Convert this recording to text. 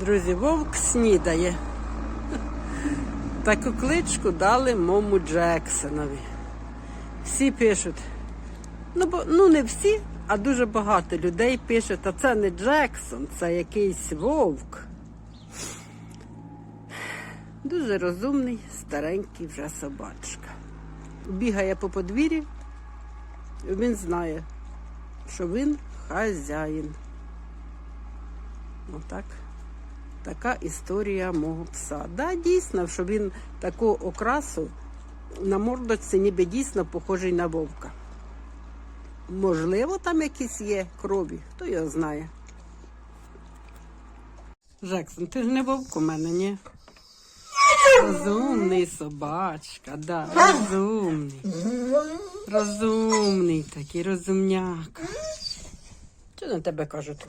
Друзі, вовк снідає. Таку кличку дали мому Джексонові. Всі пишуть. Ну, бо, ну не всі, а дуже багато людей пишуть, а це не Джексон, це якийсь вовк. Дуже розумний, старенький вже собачка. Бігає по подвір'ю, і він знає, що він хазяїн. Отак. Така історія мого пса. Да, дійсно, що він таку окрасу на мордочці ніби дійсно похожий на вовка. Можливо, там якісь є крові, хто його знає. Жексон, ти ж не вовк у мене, ні? Розумний собачка, да, розумний. Розумний такий, розумняк. Що на тебе кажуть?